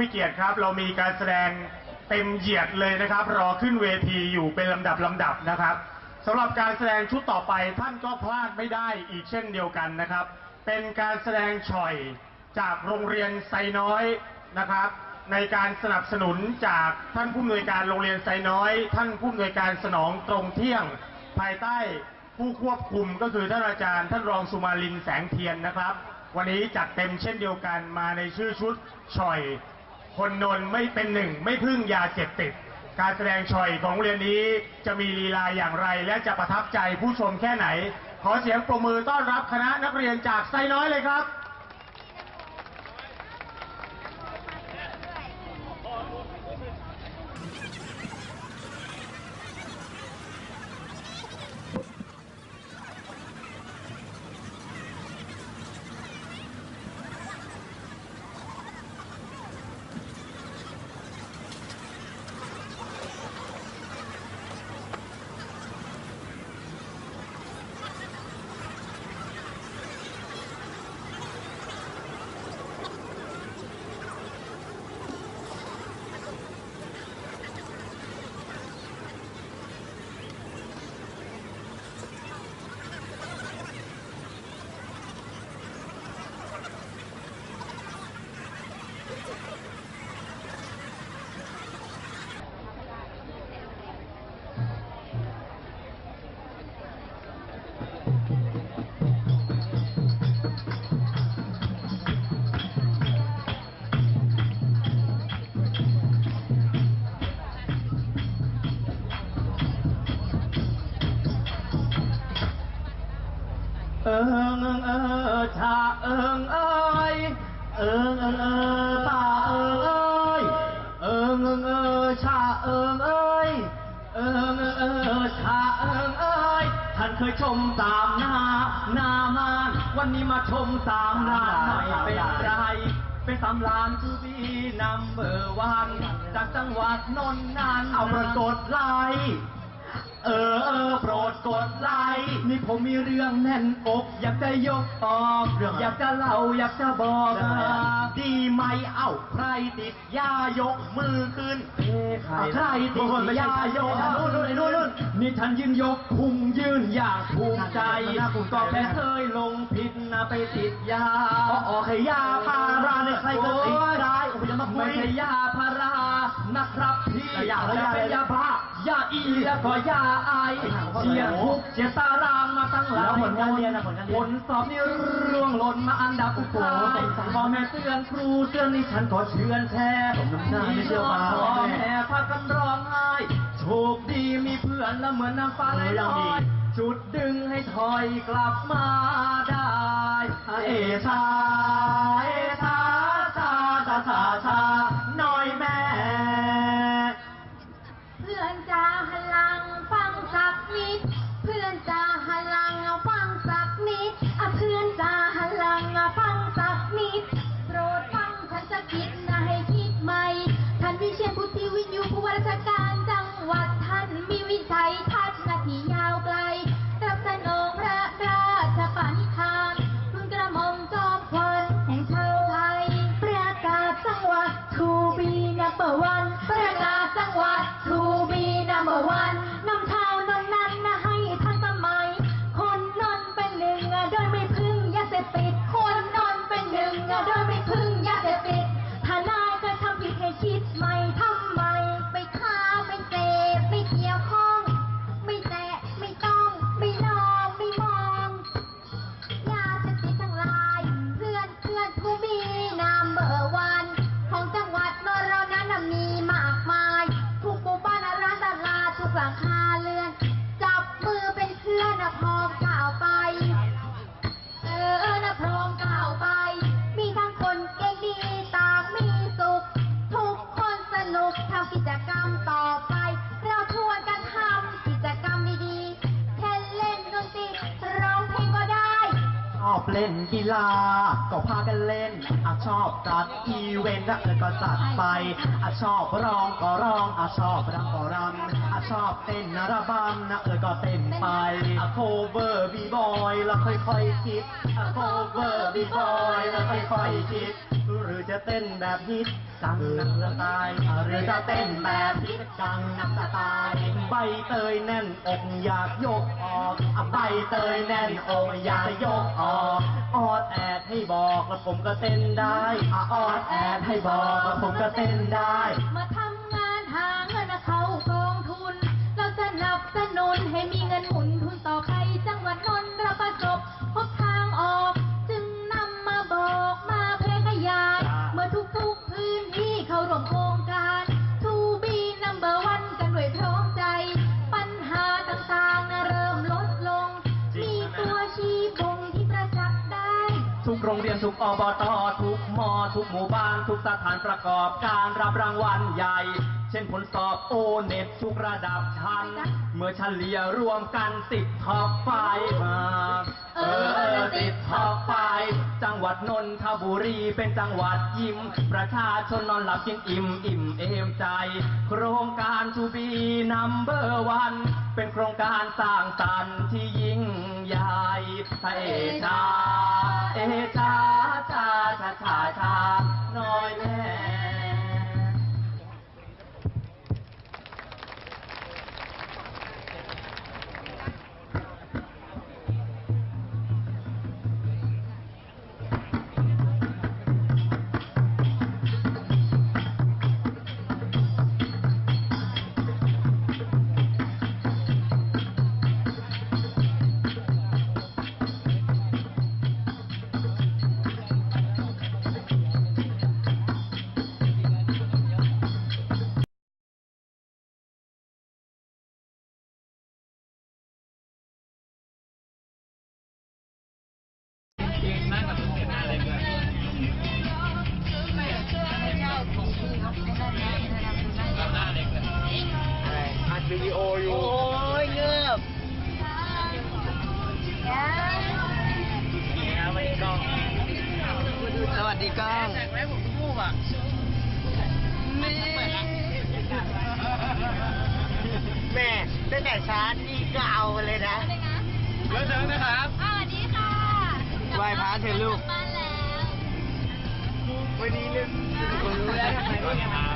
วิเกียรติครับเรามีการแสดงเต็มเหยียดเลยนะครับ รอขึ้นเวทีอยู่เป็นลำดับลำดับนะครับสำหรับการแสดงชุดต่อไปท่านก็พลาดไม่ได้อีกเช่นเดียวกันนะครับ เป็นการแสดงฉ่อยจากโรงเรียนไซน้อยนะครับ ในการสนับสนุนจากท่านผู้อำนวยการโรงเรียนไซน้อย ท่านผู้อำนวยการสนองตรงเที่ยง ภายใต้ผู้ควบคุมก็คือท่านอาจารย์ท่านรองสุมาลินแสงเทียนนะครับ วันนี้จัดเต็มเช่นเดียวกันมาในชื่อชุดฉ่อย คนนนท์ไม่เป็นหนึ่ง ไม่พึ่งยาเสพติด การแสดงชอยของโรงเรียนนี้จะมีลีลาอย่างไร และจะประทับใจผู้ชมแค่ไหน ขอเสียงปรบมือต้อนรับคณะนักเรียนจากไซน้อยเลยครับ งเอิงเออชาเอิงเอ้ยเอิงเอิงเออชาเอิงเอ้ยเอิงเอิงเออชาเอิงเอ้ยเอิงเอิงเออชาเอิงเอ้ยท่านเคยชมสามหน้าหน้ามานวันนี้มาชมสามหน้าไม่เป็นไรเป็นสามล้านทูบีนัมเบอร์วันจากจังหวัดนนท์นันเอาประกดไลค์ เออเออโปรดกดไลค์นี่ผมมีเรื่องแน่นอก อยากจะยกออกอยากจะเล่าอยากจะบอกดีไหมเอ้าใครติดยายกมือขึ้นใครใครติดยายกนู่นนู่นนู่นนู่นนี่ท่านยืนยกพุงยืนอย่างภูมิใจก็แค่เคยลงผิดนะไปติดยาออกให้ยาพาราเนี่ยใครก็ติดได้โอ้ยจะมาคุย ไม่ใช่ยาพารานะครับพี่จะเป็นยาบ้ายาอีแล้วก็ยาไอเชียร์ทุกเชียร์ตารางมาตั้งหลายแล้วผลการเรียนอะผลการเรียนผลสอบนี่ร่วงหล่นมาอันดับสุดท้ายพ่อแม่เตือนครูเตือนนี่ฉันก็เชื่อนแท้ผมน้ำหน้าไม่เชื่อฟังพ่อแม่พากันร้องไห้โชคดีมีเพื่อนแล้วเหมือนน้ำฟ้าไหลลอยจุดดึงให้ถอยกลับมาได้เอชา เล่นกีฬา ก็พากันเล่นอาชอบจัดอีเวนต์นะเออก็จัดไปอาชอบร้องก็ร้องอาชอบรำก็รำอาชอบเต้นนะระบำนะเออก็เต้นไปอาโคเวอร์บีบอยแล้วค่อยๆคิดอาโคเวอร์บีบอยแล้วค่อยๆคิด หรือจะเต้นแบบฮิตกังนัมสไตล์หรือจะเต้นแบบฮิตกังนัมสไตล์ใบเตยแน่นอกอยากยกออกใบเตยแน่นอกอยากยกออกออดแอดให้บอกแล้วผมก็เต้นได้ออดแอดให้บอกแล้วผมก็เต้นได้ มาทำงานหาเงินเขากองทุน เราสนับสนุนให้มีเงินหมุนทุนต่อไปจังหวัดนนท์ ทุกอบตทุกมอทุกหมู่บ้าน ทุกสถานประกอบการรับรางวัลใหญ่ เช่นผลสอบโอเน็ตทุกระดับชั้น เมื่อเฉลี่ยรวมกันติดท็อปไฟว์มา เออติดท็อปไฟว์จังหวัดนนทบุรีเป็นจังหวัดยิ้ม ประชาชนนอนหลับกินอิ่มอิ่มเอมใจ โครงการทูบีนัมเบอร์วันเป็นโครงการสร้างสรรค์ที่ยิ่งใหญ่เอชาเอชา ช แต่งไว้ผมรูปอะแม่ตั้งแต่ชาร์จนี่ก็เอาไปเลยนะเลิกเดินนะครับสวัสดีค่ะไหว้พระเถอะลูกบ้านแล้ว วันนี้เรื่องคุณรู้แล้วทำไมไม่มา